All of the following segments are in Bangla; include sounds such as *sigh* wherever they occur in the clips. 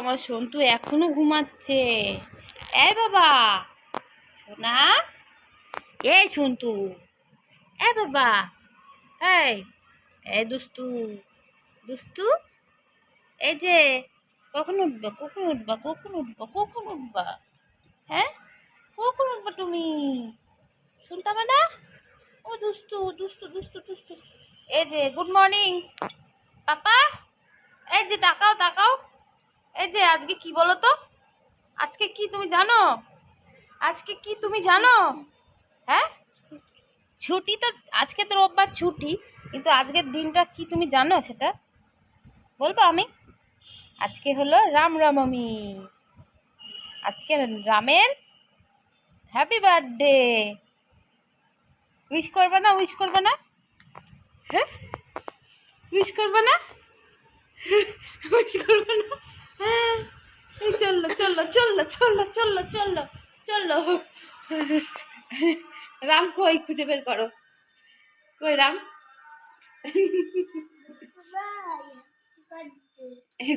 আমার সন্তু এখনও ঘুমাচ্ছে। এই বাবা, সোনা? এই সন্তু। এ বাবা, এই এই দুস্তু দুস্তু এই যে, কখন উঠবা কখন উঠবা কখন উঠবা কখন উঠবা? হ্যাঁ? কখন উঠবা তুমি? শুনতাম না ও দুষ্টু দুষ্টু দুষ্টু দুষ্টু। এই যে গুড মর্নিং পাপা। এই যে, তাকাও তাকাও। এই যে, আজকে কি বলো তো আজকে কি তুমি জানো? আজকে কি তুমি জানো? হ্যাঁ? ছুটি তো, আজকে তো রোববার ছুটি, কিন্তু আজকের দিনটা কি তুমি জানো সেটা? বলব আমি? আজকে হলো রাম রামমি। আজকে রামের হ্যাপি বার্থডে উইশ করবে না উইশ করবে না? হ্যাঁ? উইশ করবে না? *laughs* উইশ করবে না? হ্যাঁ চলল চলল চলল চলল চলল চলল চলল। রাম, কই খুঁজে বের করো? কই রাম?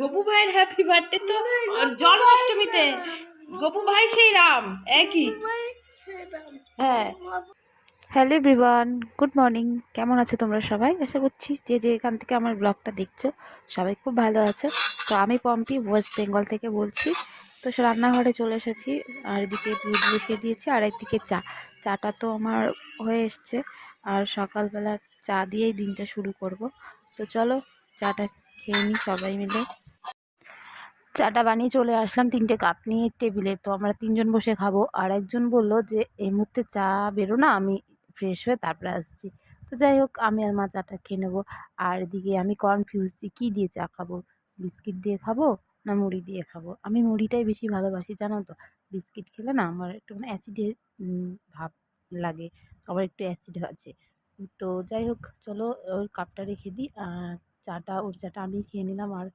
গপু ভাইয়ের হ্যাপি বার্থডে তো জন্মাষ্টমীতে। গোপু ভাই সেই রাম, একই। হ্যাঁ। হ্যালো এভরিওয়ান গুড মর্নিং কেমন আছো তোমরা সবাই? আশা করছি যে যে এখান থেকে আমার ব্লগটা দেখছ, সবাই খুব ভালো আছো। তো আমি পম্পি ওয়েস্ট বেঙ্গল থেকে বলছি। তো সে রান্নাঘরে চলে এসেছি, আর এদিকে দুধ বসিয়ে দিয়েছি, আর একদিকে চা। চাটা তো আমার হয়ে এসছে, আর সকালবেলা চা দিয়েই দিনটা শুরু করব। তো চলো, চাটা খেয়ে নিই সবাই মিলে। চাটা বানিয়ে চলে আসলাম, তিনটে কাপ নিয়ে টেবিলে। তো আমরা তিনজন বসে খাব, আর একজন বলল যে, এই মুহূর্তে চা বেরো না আমি ফ্রেশ হয়ে তারপরে আসছি। তো যাই হোক, আমি আর মা চাটা খেয়ে নেব। আর এদিকে আমি কনফিউজ যে কী দিয়ে চা খাব? বিস্কিট দিয়ে খাব না মুড়ি দিয়ে খাব? আমি মুড়িটাই বেশি ভালোবাসি, জানো তো? বিস্কিট খেলে না আমার একটু মানে অ্যাসিডের ভাব লাগে। আমার একটু অ্যাসিড আছে। তো যাই হোক, চলো ওর কাপটা রেখে দিই। চাটা, ওর চাটা আমি খেয়ে নিলাম। আর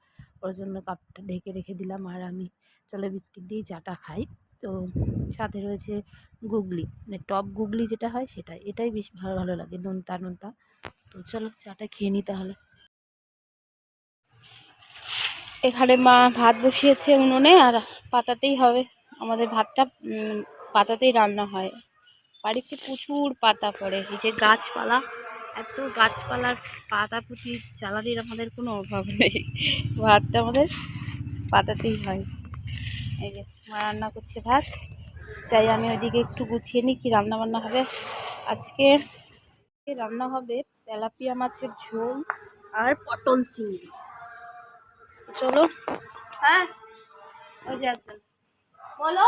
ওর জন্য কাপটা ঢেকে রেখে দিলাম। আর আমি চলো বিস্কিট দিয়ে চাটা খাই। তো সাথে রয়েছে গুগলি মানে টপ গুগলি যেটা হয় সেটাই, এটাই বেশ ভালো ভালো লাগে নোনতা নোনতা। তো চলো চাটা খেয়ে নিই তাহলে। এখানে মা ভাত বসিয়েছে উনুনে আর পাতাতেই হবে। আমাদের ভাতটা পাতাতেই রান্না হয়। বাড়িতে প্রচুর পাতা পড়ে, এই যে গাছপালা, এত গাছপালার পাতা পুঁতি জ্বালানির আমাদের কোনো অভাব নেই। ভাতটা আমাদের পাতাতেই হয়। এই যে মা রান্না করছে ভাত। চাই আমি ওইদিকে একটু গুছিয়ে নিই কী রান্না বান্না হবে। আজকে রান্না হবে তেলাপিয়া মাছের ঝোল আর পটল চিংড়ি। চলো। হ্যাঁ? ওই যে একজন। বলো।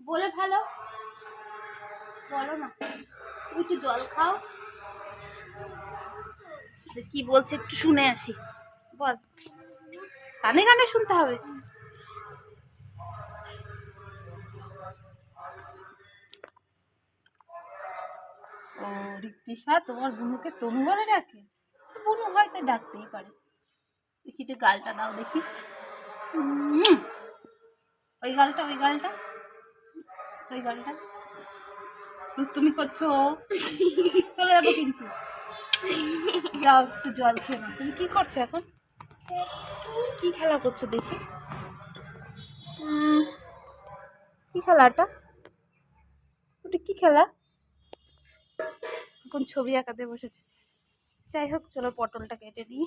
বলে ভালো বলো না। তুমি একটু জল খাও। কি বলছে একটু শুনে আসি। বল। কানে কানে শুনতে হবে। ঋক্তিশা তোমার বুনুকে তনু বলে ডাকে? বুনু হয়তো ডাকতেই পারে। দেখি গালটা দাও দেখি। ওই গালটা ওই গালটা ওই গালটা। তুমি করছ? চলে যাব কিন্তু। যাও, একটু জল খেয়ে নাও। তুমি কি করছ এখন? কি খেলা করছ দেখি। কি খেলাটা? ওটা কি খেলা? এখন ছবি আঁকাতে বসেছে। যাই হোক, চলো পটলটা কেটে দিই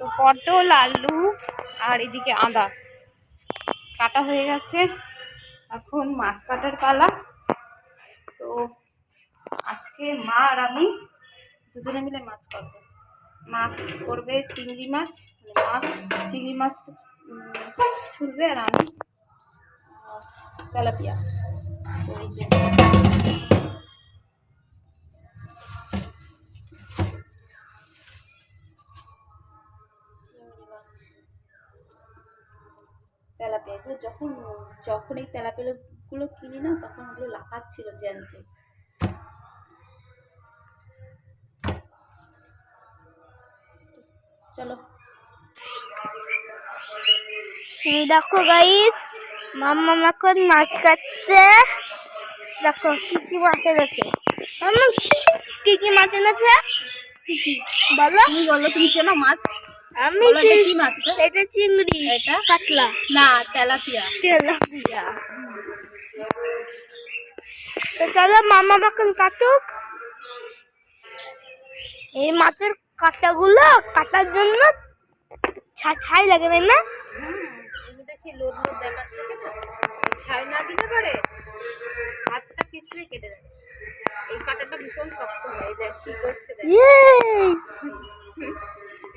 তো পটল, আলু আর এদিকে আদা। কাটা হয়ে গেছে। এখন মাছ কাটার পালা। তো আজকে মা আর আমি দুজনে মিলে মাছ করব। মাছ করবে, চিংড়ি মাছ মানে মাছ, চিংড়ি মাছ ছুলবে আর আমি তেলাপিয়া। এই যে। চিংড়ি মাছ। তেলাপিয়া এগুলো যখন যখন এই তেলাপিয়াগুলো কিনি না, তখন ওগুলো লাফাচ্ছিল জ্যান্ত চলো। দেখো গাইস মাম্মা এখন মাছ কাটছে। দেখো কি কি মাছ এনেছে? মাম্মা কি কি মাছ এনেছে? কি কি? বলো। তুমি বলো তুমি চেনো মাছ? আমি কি মাছ এটা? এটা চিংড়ি এটা? কাতলা। না তেলাপিয়া। তেলাপিয়া। তো চলো মামা এখন কাটুক। এই মাছের কাটাগুলো কাটার জন্য ছাই লাগে তাই না? সেই লোদ লোদ ব্যাপার থাকে না ছাই না দিলে পারে হাতটা পিছলে কেটে যাবে এই কাঁটাটা ভীষণ শক্ত হয় দেখ কি করছে দেখ।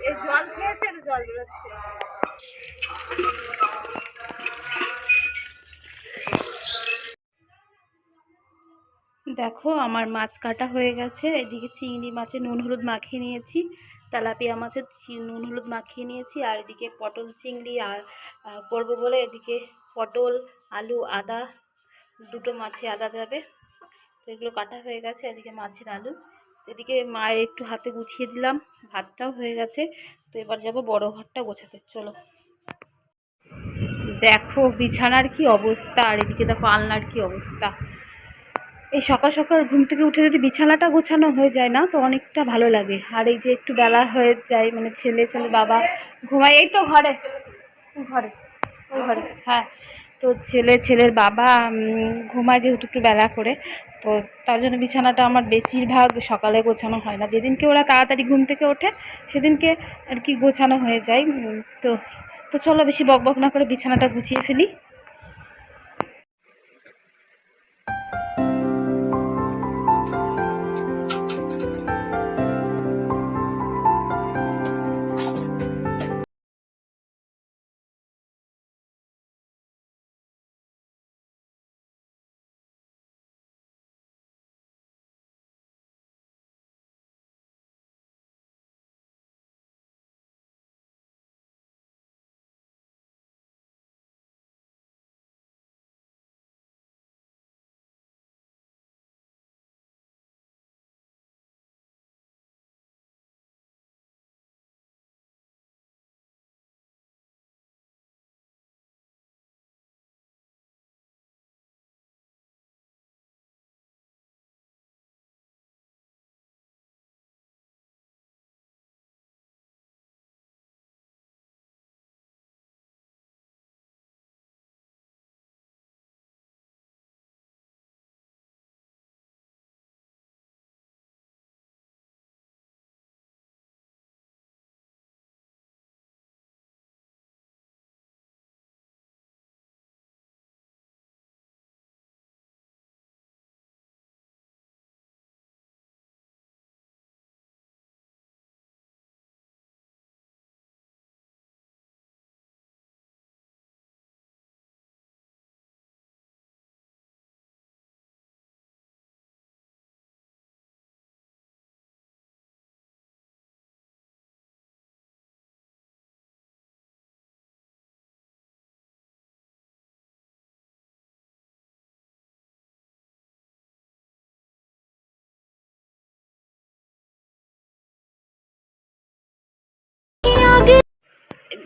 এই জল খেয়েছে জল বেরোচ্ছে। দেখো, আমার মাছ কাটা হয়ে গেছে। এদিকে চিংড়ি মাছে নুন হলুদ মাখিয়ে নিয়েছি, তেলাপিয়া মাছের চি- নুন হলুদ মাখিয়ে নিয়েছি, আর এদিকে পটল চিংড়ি আর করব বলে এদিকে পটল, আলু, আদা, দুটো মাছে আদা যাবে। তো এগুলো কাটা হয়ে গেছে, এদিকে মাছের আলু। এদিকে মায়ের একটু হাতে গুছিয়ে দিলাম, ভাতটাও হয়ে গেছে। তো এবার যাব বড় ঘরটা গোছাতে, চলো। দেখো বিছানার কি অবস্থা, আর এদিকে দেখো আলনার কি অবস্থা। এই সকাল সকাল ঘুম থেকে উঠে যদি বিছানাটা গোছানো হয়ে যায় না, তো অনেকটা ভালো লাগে। আর এই যে একটু বেলা হয়ে যায় মানে ছেলে ছেলে, বাবা ঘুমায়, এই তো ঘরে। ঘরে ওই ঘরে হ্যাঁ। তো ছেলে, ছেলের বাবা ঘুমায় যেহেতু একটু বেলা করে, তো তার জন্য বিছানাটা আমার বেশিরভাগ সকালে গোছানো হয় না। যেদিনকে ওরা তাড়াতাড়ি ঘুম থেকে ওঠে, সেদিনকে আর কি গোছানো হয়ে যায়। তো তো চলো বেশি বক বক না করে বিছানাটা গুছিয়ে ফেলি।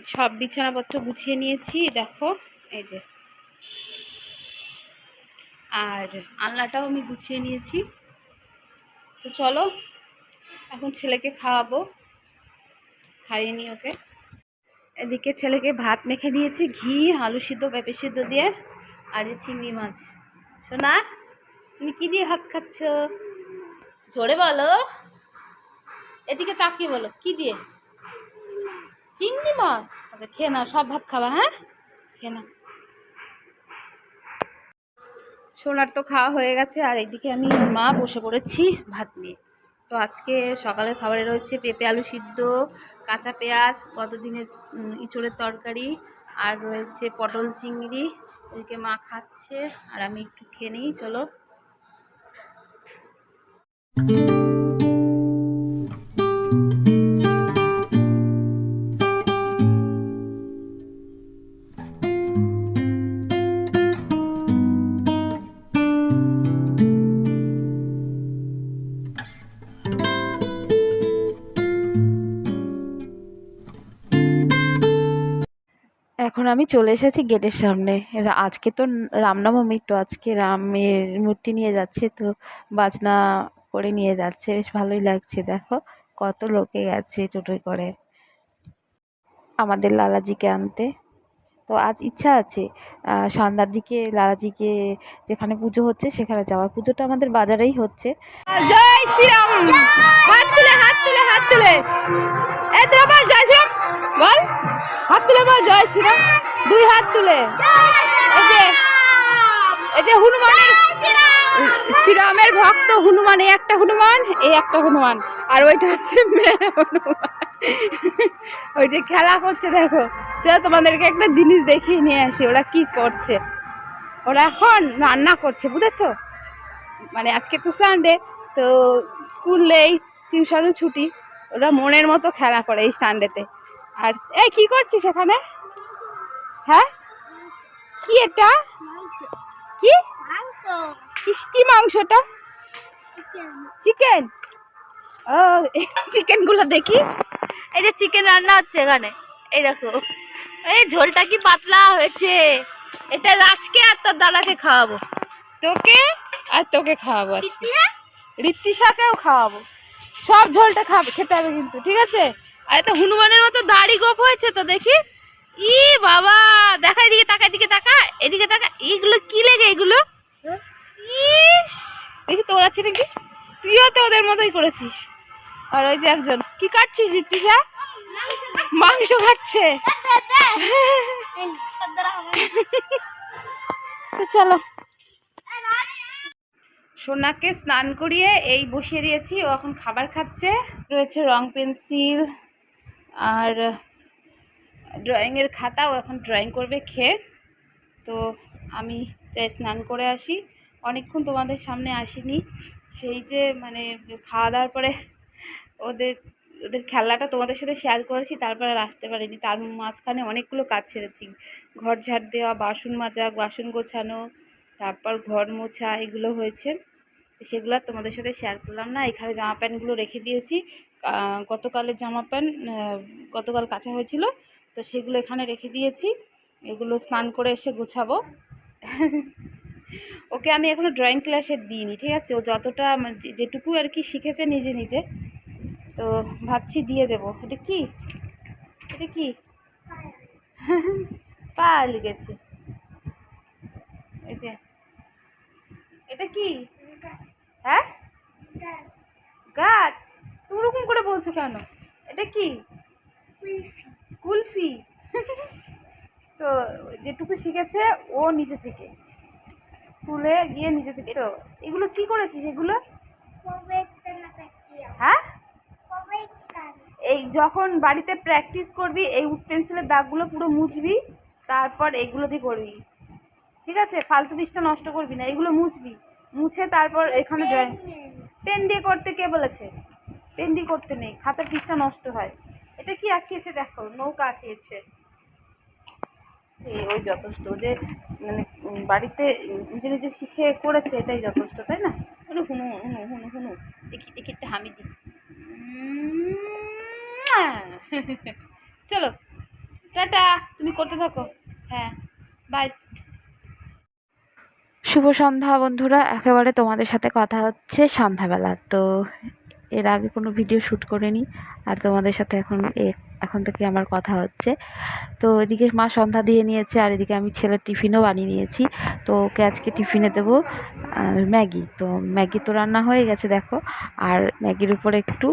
সব বিছানাপত্র গুছিয়ে নিয়েছি, দেখো, এই যে। আর আলনাটাও আমি গুছিয়ে নিয়েছি। তো চলো, এখন ছেলেকে খাওয়াবো, খাইয়ে নি ওকে। এদিকে ছেলেকে ভাত মেখে দিয়েছি, ঘি, আলু সিদ্ধ, পেঁপে সিদ্ধ দিয়ে, আর এই চিংড়ি মাছ। শোনা তুমি কী দিয়ে ভাত খাচ্ছ? জোরে বলো। এদিকে তাকিয়ে বলো, কি দিয়ে? চিংড়ি মাছ? আচ্ছা খেয়ে নাও, সব ভাত খাবা হ্যাঁ? খেয়ে নাও। সোনার তো খাওয়া হয়ে গেছে, আর এইদিকে আমি মা বসে পড়েছি ভাত নিয়ে। তো আজকে সকালের খাবারে রয়েছে পেঁপে আলু সিদ্ধ, কাঁচা পেঁয়াজ, কতদিনের ইঁচড়ের তরকারি, আর রয়েছে পটল চিংড়ি। এদিকে মা খাচ্ছে, আর আমি একটু খেয়ে নিই, চলো। আমি চলে এসেছি গেটের সামনে। আজকে তো রামনবমী, তো আজকে রামের মূর্তি নিয়ে যাচ্ছে, তো বাজনা করে নিয়ে যাচ্ছে। বেশ ভালোই লাগছে, দেখো। কত লোকে গেছে টোটোয় করে। আমাদের লালাজিকে আনতে। তো আজ ইচ্ছা আছে সন্ধ্যার দিকে লালাজিকে যেখানে পুজো হচ্ছে সেখানে যাওয়ার। পুজোটা আমাদের বাজারেই হচ্ছে। জয় শ্রীরাম! হাত তুলে হাত তুলে হাত তুলে। তোরা বল জয় বল। হাত তুলে জয় শ্রীরাম। দুই হাত তুলে। এই যে এই যে শ্রীরামের ভক্ত হনুমান এই একটা হনুমান, এই একটা হনুমান। আর ওইটা হচ্ছে মেয়ে হনুমান। ওই যে খেলা করছে দেখো। চলো তোমাদেরকে একটা জিনিস দেখিয়ে নিয়ে আসি ওরা কি করছে। ওরা এখন রান্না করছে বুঝেছ? মানে আজকে তো সানডে তো স্কুল নেই টিউশনও ছুটি। ওরা মনের মতো খেলা করে এই সানডেতে আর এই কি করছিস এখানে? হ্যাঁ? কি এটা? কি? মাংস কি মাংসটা চিকেন ও *laughs* চিকেনগুলো দেখি। এই যে চিকেন রান্না হচ্ছে এখানে। এই দেখো। এই ঝোলটা কি পাতলা হয়েছে? এটা রাজকে আর তোর দাদাকে খাওয়াবো। তোকে আর তোকে খাওয়াবো আজকে। ঋত্বিশাকেও খাওয়াবো। সব ঝোলটা খাবে খেতে হবে কিন্তু ঠিক আছে? আর এটা হনুমানের মতো দাড়ি গোপ হয়েছে তো দেখি। ই বাবা দেখা এদিকে তাকা এদিকে তাকা এদিকে তাকা এইগুলো কি লেগে এগুলো? ইস! দেখি তোর আছে নাকি তুইও তো ওদের মতোই করেছিস। আর ওই যে একজন, কি কাটছিস ঋত্বিশা মাংস খাচ্ছে চলো। সোনাকে স্নান করিয়ে এই বসিয়ে দিয়েছি, ও এখন খাবার খাচ্ছে। রয়েছে রং পেন্সিল আর ড্রয়িংয়ের খাতা, ও এখন ড্রয়িং করবে খেয়ে। তো আমি চাই স্নান করে আসি। অনেকক্ষণ তোমাদের সামনে আসিনি। সেই যে মানে খাওয়া দাওয়ার পরে ওদের ওদের খেলাটা তোমাদের সাথে শেয়ার করেছি, তারপরে আর আসতে পারিনি। তার মাঝখানে অনেকগুলো কাজ ছেড়েছি। ঘর ঝাড় দেওয়া, বাসন মাজা, বাসন গোছানো, তারপর ঘর মোছা, এগুলো হয়েছে। সেগুলো তোমাদের সাথে শেয়ার করলাম না। এখানে জামা প্যান্টগুলো রেখে দিয়েছি। গতকালের জামা প্যান্ট গতকাল কাঁচা হয়েছিল, তো সেগুলো এখানে রেখে দিয়েছি। এগুলো স্নান করে এসে গোছাবো। ওকে আমি এখনও ড্রয়িং ক্লাসে দিইনি, ঠিক আছে? ও যতটা মানে যেটুকু আর কি শিখেছে নিজে নিজে। তো ভাবছি দিয়ে দেব। এটা কি? এটা কি? *laughs* পা লেগেছে। এই যে। এটা কি? হ্যাঁ? গাছ। তুমি ওরকম করে বলছো কেন? এটা কি? কুলফি। *laughs* তো যেটুকু শিখেছে ও নিজে থেকে। স্কুলে গিয়ে নিজে থেকে। তো এগুলো কি করেছিস এগুলো? হ্যাঁ? এই যখন বাড়িতে প্র্যাকটিস করবি এই উড পেন্সিলের দাগগুলো পুরো মুছবি তারপর এগুলো দিয়ে করবি। ঠিক আছে? ফালতু বিষটা নষ্ট করবি না এগুলো মুছবি। মুছে তারপর এখানে ড্রয়িং পেন দিয়ে করতে কে বলেছে? পেন দিয়ে করতে নেই খাতার পিসটা নষ্ট হয়। এটা কি আঁকিয়েছে? দেখো নৌকা আঁকিয়েছে। এই ওই যথেষ্ট যে মানে বাড়িতে নিজে নিজে শিখে করেছে এটাই যথেষ্ট তাই না? হুনু হুনু হুনু হুনু হুনু দেখি দেখি একটা হামি দি চলো, টাটা, তুমি করতে থাকো। হ্যাঁ বাই শুভ সন্ধ্যা বন্ধুরা, একেবারে তোমাদের সাথে কথা হচ্ছে সন্ধ্যাবেলা। তো এর আগে কোনো ভিডিও শ্যুট করিনি, আর তোমাদের সাথে এখন এ- এখন থেকে আমার কথা হচ্ছে। তো এদিকে মা সন্ধ্যা দিয়ে নিয়েছে আর এদিকে আমি ছেলের টিফিনও বানিয়ে নিয়েছি। তো ওকে আজকে টিফিনে দেবো ম্যাগি। তো ম্যাগি তো রান্না হয়ে গেছে দেখো। আর ম্যাগির উপরে একটু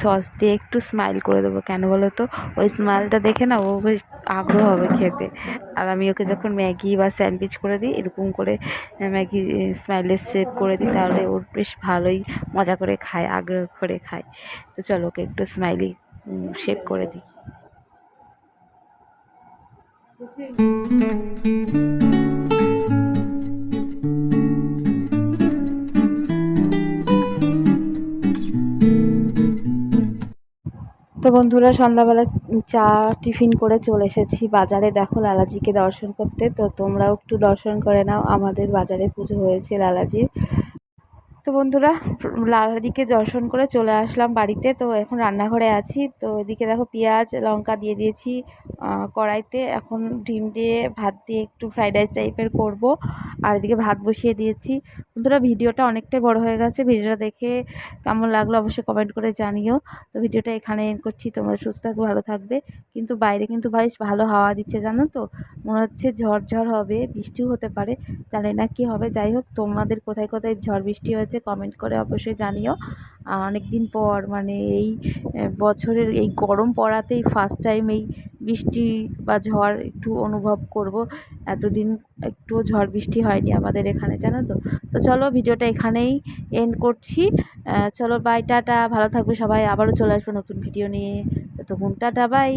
সস দিয়ে একটু স্মাইল করে দেবো। কেন বলো তো? ওই স্মাইলটা দেখে না ও বেশ আগ্রহ হবে খেতে। আর আমি ওকে যখন ম্যাগি বা স্যান্ডউইচ করে দিই, এরকম করে ম্যাগি স্মাইলের শেপ করে দিই, তাহলে ওর বেশ ভালোই মজা করে খায়, আগ্রহ করে খায়। তো চলো ওকে একটু স্মাইলি শেপ করে দিই। তো বন্ধুরা, সন্ধ্যাবেলা চা টিফিন করে চলে এসেছি বাজারে। দেখো, লালাজিকে দর্শন করতে। তো তোমরাও একটু দর্শন করে নাও। আমাদের বাজারে পুজো হয়েছে লালাজির। তো বন্ধুরা লালাদিকে দর্শন করে চলে আসলাম বাড়িতে। তো এখন রান্নাঘরে আছি। তো এদিকে দেখো পেঁয়াজ, লঙ্কা দিয়ে দিয়েছি কড়াইতে। এখন ডিম দিয়ে, ভাত দিয়ে একটু ফ্রাইড রাইস টাইপের করব। আর এদিকে ভাত বসিয়ে দিয়েছি। বন্ধুরা, ভিডিওটা অনেকটাই বড় হয়ে গেছে। ভিডিওটা দেখে কেমন লাগল অবশ্যই কমেন্ট করে জানিও। তো ভিডিওটা এখানে এন্ড করছি। তোমরা সুস্থ থাকবে, ভালো থাকবে। কিন্তু বাইরে কিন্তু ভাই ভালো হাওয়া দিচ্ছে, জানো তো? মনে হচ্ছে ঝড় ঝড় হবে, বৃষ্টিও হতে পারে। জানি না কি হবে। যাই হোক, তোমাদের কোথায় কোথায় ঝড় বৃষ্টি হয়েছে কমেন্ট করে অবশ্যই জানিও। অনেক দিন পর মানে এই বছরের এই গরম পড়াতেই ফার্স্ট টাইম এই বৃষ্টি বা ঝড় একটু অনুভব করব। এতদিন একটু ঝড় বৃষ্টি হয়নি আমাদের এখানে, জানো তো? তো চলো ভিডিওটা এখানেই এন্ড করছি। চলো বাই টাটা, ভালো থাকবে সবাই। আবারও চলে আসব নতুন ভিডিও নিয়ে। ততক্ষণ টাটা বাই